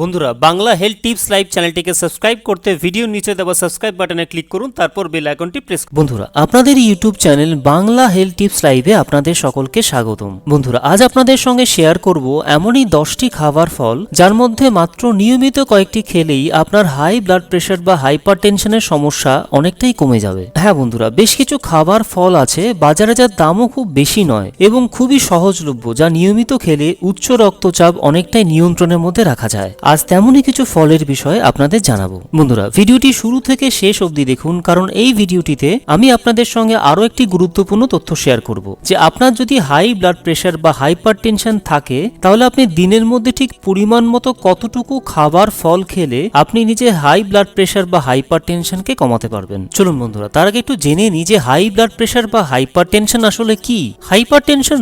বন্ধুরা, Bangla health tips live চ্যানেলটিকে subscribe করতে ভিডিও নিচে দেওয়া সাবস্ক্রাইব বাটনে ক্লিক করুন, তারপর বেল আইকনটি প্রেস বন্ধুরা, আপনাদের YouTube channel Bangla health tips লাইভে আপনাদের সকলকে স্বাগতম। বন্ধুরা, আজ আপনাদের সঙ্গে শেয়ার করব এমনই দশটি খাবার ফল, যার মধ্যে মাত্র নিয়মিত কয়েকটি খেলেই আপনার হাই ব্লাড প্রেশার বা হাইপার টেনশনের সমস্যা অনেকটাই কমে যাবে। হ্যাঁ বন্ধুরা, বেশ কিছু খাবার ফল আছে, বাজারে যার দামও খুব বেশি নয় এবং খুবই সহজলভ্য, যা নিয়মিত খেলে উচ্চ রক্তচাপ অনেকটাই নিয়ন্ত্রণের মধ্যে রাখা যায়। আজ তেমনই কিছু ফলের বিষয়ে আপনাদের জানাব। বন্ধুরা, ভিডিওটি শুরু থেকে শেষ অবধি দেখুন, কারণ এই ভিডিওটিতে আমি আপনাদের সঙ্গে আরও একটি গুরুত্বপূর্ণ তথ্য শেয়ার করব। যে আপনার যদি হাই ব্লাড প্রেশার বা হাইপার থাকে, তাহলে আপনি দিনের মধ্যে ঠিক পরিমাণ মতো কতটুকু খাবার, ফল খেলে আপনি নিজে হাই ব্লাড প্রেশার বা হাইপার টেনশনকে কমাতে পারবেন। চলুন বন্ধুরা, তার আগে একটু জেনে নিই যে হাই ব্লাড প্রেশার বা হাইপার আসলে কি? হাইপার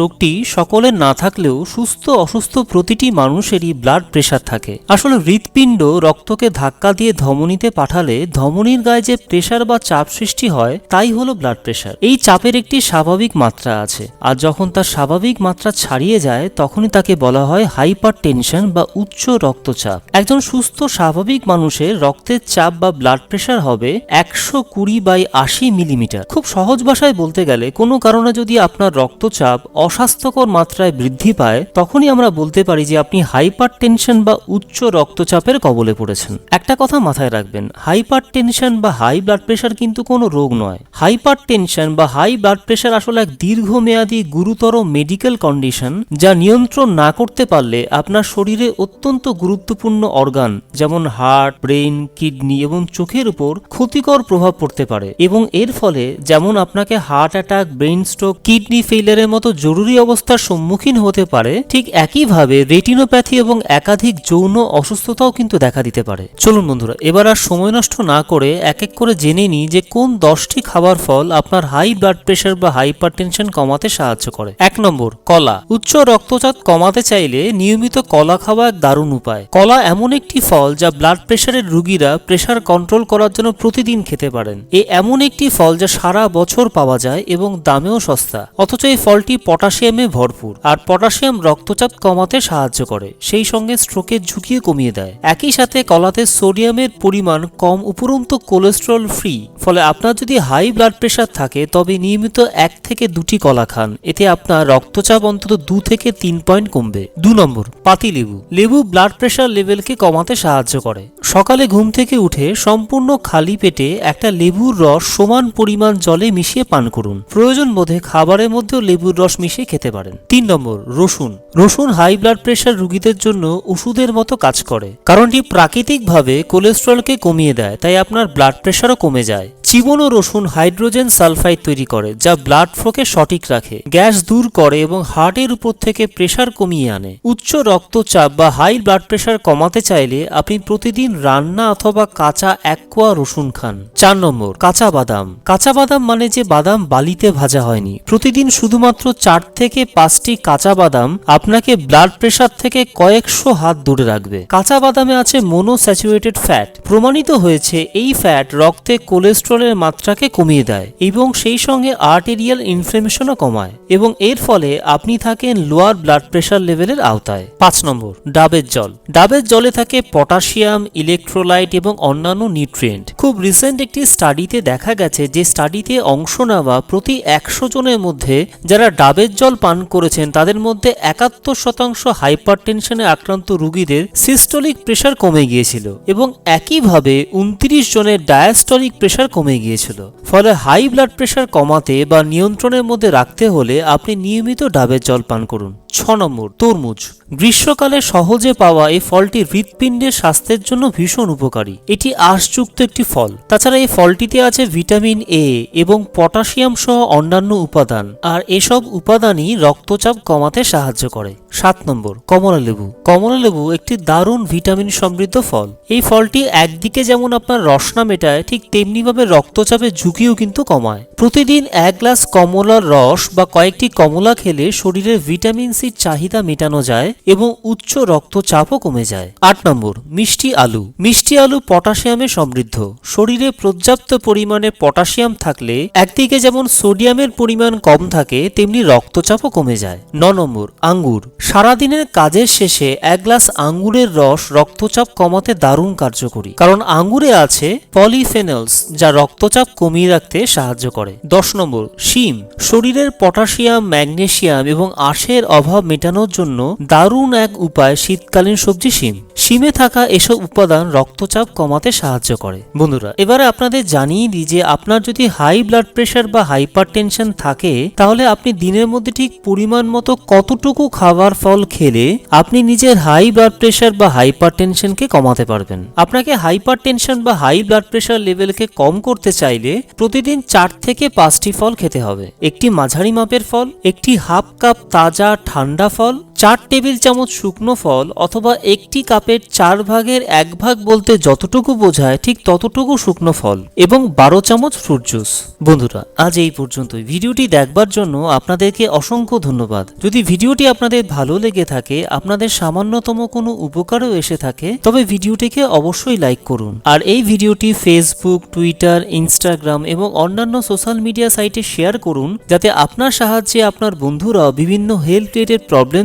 রোগটি সকলের না থাকলেও সুস্থ অসুস্থ প্রতিটি মানুষেরই ব্লাড প্রেশার থাকে। আসলে হৃৎপিণ্ড রক্তকে ধাক্কা দিয়ে ধমনীতে পাঠালে ধমনীর গায়ে যে প্রেশার বা চাপ সৃষ্টি হয়, তাই হলো ব্লাড প্রেশার এই চাপের একটি স্বাভাবিক মাত্রা আছে। আর যখন তার স্বাভাবিক মাত্রা ছাড়িয়ে যায়, তখনই তাকে বলা হয় হাইপার টেনশন বা উচ্চ রক্তচাপ। একজন সুস্থ, স্বাভাবিক মানুষের রক্তের চাপ বা ব্লাড প্রেশার হবে একশো কুড়ি বাই আশি মিলিমিটার। খুব সহজ ভাষায় বলতে গেলে, কোনো কারণে যদি আপনার রক্তচাপ অস্বাস্থ্যকর মাত্রায় বৃদ্ধি পায়, তখনই আমরা বলতে পারি যে আপনি হাইপার টেনশন বা উচ্চ রক্তচাপের কবলে পড়েছেন। একটা কথা মাথায় রাখবেন হাইপার টেনশন বা হাই ব্লাড প্রেশার কিন্তু কোনো রোগ নয়। হাইপার টেনশন বা হাই ব্লাড প্রেশার আসলে এক দীর্ঘমেয়াদী, গুরুতর মেডিকেল কন্ডিশন যা নিয়ন্ত্রণ না করতে পারলে আপনার শরীরে অত্যন্ত গুরুত্বপূর্ণ অর্গান যেমন হার্ট ব্রেন কিডনি এবং চোখের উপর ক্ষতিকর প্রভাব পড়তে পারে এবং এর ফলে যেমন আপনাকে heart attack brain stroke, kidney ফেইলারের মতো জরুরি অবস্থার সম্মুখীন হতে পারে, ঠিক একইভাবে রেটিনোপ্যাথি এবং একাধিক যৌন অসুস্থতাও কিন্তু দেখা দিতে পারে। চলুন বন্ধুরা, এবার আর সময় নষ্ট না করে এক এক করে জেনে নিই যে কোন দশটি খাবার ফল আপনার হাই ব্লাড প্রেশার বা হাইপার টেনশন কমাতে সাহায্য করে। এক নম্বর, কলা। উচ্চ রক্তচাপ কমাতে চাইলে নিয়মিত কলা খাওয়া দারুণ উপায়। কলা এমন একটি ফল যা ব্লাড প্রেশারের রুগীরা প্রেশার কন্ট্রোল করার জন্য প্রতিদিন খেতে পারেন। এ এমন একটি ফল যা সারা বছর পাওয়া যায় এবং দামেও সস্তা। অথচ এই ফলটি পটাশিয়ামে ভরপুর। আর পটাশিয়াম রক্তচাপ কমাতে সাহায্য করে। সেই সঙ্গে স্ট্রোকের ঝুঁকিও কমিয়ে দেয়। একই সাথে কলাতে সোডিয়ামের পরিমাণ কম উপরন্ত কোলেস্ট্রল ফ্রি, ফলে আপনার যদি হাই ব্লাড প্রেশার থাকে, তবে নিয়মিত এক থেকে দুটি কলা খান। এতে আপনার রক্তচাপ অন্তত দু থেকে তিন পয়েন্ট কমবে। দু নম্বর, পাতি লেবু। লেবু ব্লাড প্রেশার লেভেলকে কমাতে সাহায্য করে। সকালে ঘুম থেকে উঠে সম্পূর্ণ খালি পেটে একটা লেবুর রস সমান পরিমাণ জলে মিশিয়ে পান করুন। প্রয়োজন বোধে খাবারের মধ্যেও লেবুর রস মিশিয়ে খেতে পারেন। তিন নম্বর, রসুন। রসুন হাই ব্লাড প্রেশার রোগীদের জন্য ওষুধের মতো কাজ করে। কারণটি প্রাকৃতিকভাবে কোলেস্ট্রলকে কমিয়ে দেয়, তাই আপনার ব্লাড প্রেশারও কমে যায়। চিবন ও রসুন হাইড্রোজেন সালফাইড তৈরি করে, যা ব্লাড ফ্লোকে সঠিক রাখে, গ্যাস দূর করে এবং হার্টের উপর থেকে প্রেশার কমিয়ে আনে। উচ্চ রক্তচাপ বা হাই ব্লাড প্রেশার কমাতে চাইলে আপনি প্রতিদিন রান্না অথবা কাঁচা এক কোয়া রসুন খান। চার নম্বর, কাঁচা বাদাম। কাঁচা বাদাম মানে যে বাদাম বালিতে ভাজা হয়নি। প্রতিদিন শুধুমাত্র চার থেকে পাঁচটি কাঁচা বাদাম আপনাকে ব্লাড প্রেশার থেকে কয়েকশো হাত দূরে রাখবে। কাঁচা বাদামে আছে মোনোস্যাচুরেটেড ফ্যাট প্রমাণিত হয়েছে এই ফ্যাট রক্তে কোলেস্ট্রলের মাত্রাকে কমিয়ে দেয় এবং সেই সঙ্গে আর্টেরিয়াল ইনফ্লেমেশনও কমায় এবং এর ফলে আপনি থাকেন লোয়ার ব্লাড প্রেশার লেভেলের আওতায়। পাঁচ নম্বর, ডাবের জল। ডাবের জলে থাকে পটাশিয়াম ইলেকট্রোলাইট এবং অন্যান্য নিউট্রিয়েন্ট খুব রিসেন্ট একটি স্টাডিতে দেখা গেছে যে স্টাডিতে অংশ নেওয়া প্রতি একশো জনের মধ্যে যারা ডাবের জল পান করেছেন তাদের মধ্যে একাত্তর শতাংশ হাইপার আক্রান্ত রোগীদের সিস্টোলিক প্রেশার কমে গিয়েছিল এবং একইভাবে উনত্রিশ জনের ডায়াস্টলিক প্রেশার কমে গিয়েছিল। ফলে হাই ব্লাড প্রেশার কমাতে বা নিয়ন্ত্রণের মধ্যে রাখতে হলে আপনি নিয়মিত ডাবের জল পান করুন। ছ নম্বর, তরমুজ। গ্রীষ্মকালে সহজে পাওয়া এই ফলটি হৃৎপিণ্ডের স্বাস্থ্যের জন্য ভীষণ উপকারী। এটি আঁশযুক্ত একটি ফল। তাছাড়া এই ফলটিতে আছে ভিটামিন এ এবং পটাশিয়াম সহ অন্যান্য উপাদান। আর এসব উপাদানই রক্তচাপ কমাতে সাহায্য করে। সাত নম্বর, কমলা লেবু। কমলা লেবু একটি দারুণ ভিটামিন সমৃদ্ধ ফল। এই ফলটি একদিকে যেমন আপনার রসনা মেটায়, ঠিক তেমনিভাবে রক্তচাপের ঝুঁকিও কিন্তু কমায়। প্রতিদিন এক গ্লাস কমলার রস বা কয়েকটি কমলা খেলে শরীরে ভিটামিন সির চাহিদা মেটানো যায় এবং উচ্চ রক্তচাপও কমে যায়। আট নম্বর, মিষ্টি আলু। মিষ্টি আলু পটাশিয়ামে সমৃদ্ধ। শরীরে পর্যাপ্ত পরিমাণে পটাশিয়াম থাকলে একদিকে যেমন সোডিয়ামের পরিমাণ কম থাকে, তেমনি রক্তচাপও কমে যায়। ন নম্বর, আঙ্গুর। সারাদিনের কাজের শেষে এক গ্লাস আঙ্গুরের রস রক্তচাপ কমাতে দারুণ কার্যকরী। কারণ আঙ্গুরে আছে পলিফেনলস, যা রক্তচাপ কমিয়ে রাখতে সাহায্য করে। দশ নম্বর, শিম। শরীরের পটাশিয়াম ম্যাগনেসিয়াম এবং আঁশের অভাব মেটানোর জন্য দারুণ এক উপায় শীতকালীন সবজি শিম। শিমে থাকা এসব উপাদান রক্তচাপ কমাতে সাহায্য করে। বন্ধুরা, এবারে আপনাদের জানিয়ে দিই যে আপনার যদি হাই ব্লাড প্রেশার বা হাইপার টেনশন থাকে, তাহলে আপনি দিনের মধ্যে ঠিক পরিমাণ মতো কতটুকু খাবার ফল খেলে আপনি নিজের হাই ব্লাড প্রেশার বা হাইপার টেনশনকে কমাতে পারবেন। আপনাকে হাইপার টেনশন বা হাই ব্লাড প্রেশার লেভেলকে কম করতে চাইলে প্রতিদিন চার থেকে পাঁচটি ফল খেতে হবে। একটি মাঝারি মাপের ফল, একটি হাফ কাপ তাজা ঠান্ডা ফল চার টেবিল চামচ শুকনো ফল অথবা একটি কাপের চার ভাগের এক ভাগ বলতে যতটুকু বোঝায় ঠিক ততটুকু শুকনো ফল এবং বারো চামচ ফ্রুট জুস বন্ধুরা, আজ এই পর্যন্তই। ভিডিওটি দেখবার জন্য আপনাদেরকে অসংখ্য ধন্যবাদ। যদি ভিডিওটি আপনাদের ভালো লেগে থাকে, আপনাদের সামান্যতম কোনো উপকারও এসে থাকে, তবে ভিডিওটিকে অবশ্যই লাইক করুন। আর এই ভিডিওটি ফেসবুক টুইটার ইনস্টাগ্রাম এবং অন্যান্য সোশ্যাল মিডিয়া সাইটে শেয়ার করুন, যাতে আপনার সাহায্যে আপনার বন্ধুরা বিভিন্ন হেলথ রিলেটেড প্রবলেম